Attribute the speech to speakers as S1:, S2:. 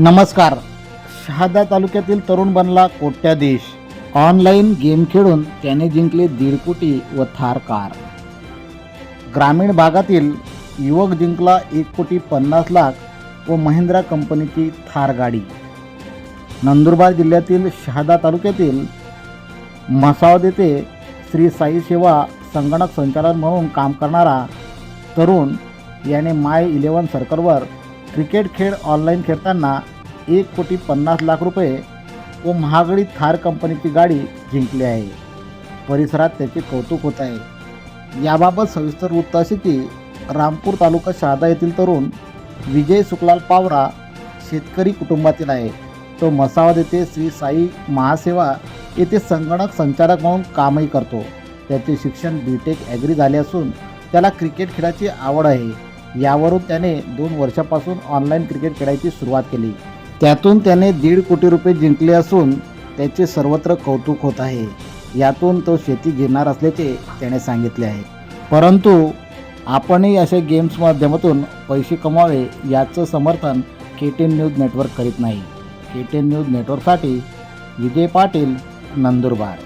S1: नमस्कार. शहादा तालुक्यातील तरुण बनला कोट्याधीश ऑनलाईन गेम खेळून त्याने जिंकले दीड कोटी व थार कार. ग्रामीण भागातील युवक जिंकला एक कोटी पन्नास लाख व महिंद्रा कंपनीची थार गाडी. नंदुरबार जिल्ह्यातील शहादा तालुक्यातील म्हसावद येथे श्री साई सेवा संगणक संचालक म्हणून काम करणारा तरुण याने माय इलेवन सर्कलवर क्रिकेट खेळ ऑनलाईन खेळताना एक कोटी पन्नास लाख रुपये व महागडी थार कंपनीची गाडी जिंकली आहे. परिसरात त्याचे कौतुक होत आहे. याबाबत सविस्तर वृत्त असे की रामपूर तालुका शहादा येथील तरुण विजय सुखलाल पावरा शेतकरी कुटुंबातील आहे. तो मसावद येथे श्री साई महासेवा येथे संगणक संचालक म्हणून कामही करतो. त्याचे शिक्षण बी टेक ॲग्री झाले असून त्याला क्रिकेट खेळाची आवड आहे. यावरून त्याने दोन वर्षापासून ऑनलाईन क्रिकेट खेळायची सुरुवात केली. त्यातून त्याने दीड कोटी रुपये जिंकले असून त्याचे सर्वत्र कौतुक होत आहे. यातून तो शेती घेणार असल्याचे त्याने सांगितले आहे. परंतु आपणही असे गेम्स माध्यमातून पैसे कमावे याचं समर्थन के टेन न्यूज नेटवर्क करीत नाही. के टेन न्यूज नेटवर्कसाठी विजय पाटील नंदुरबार.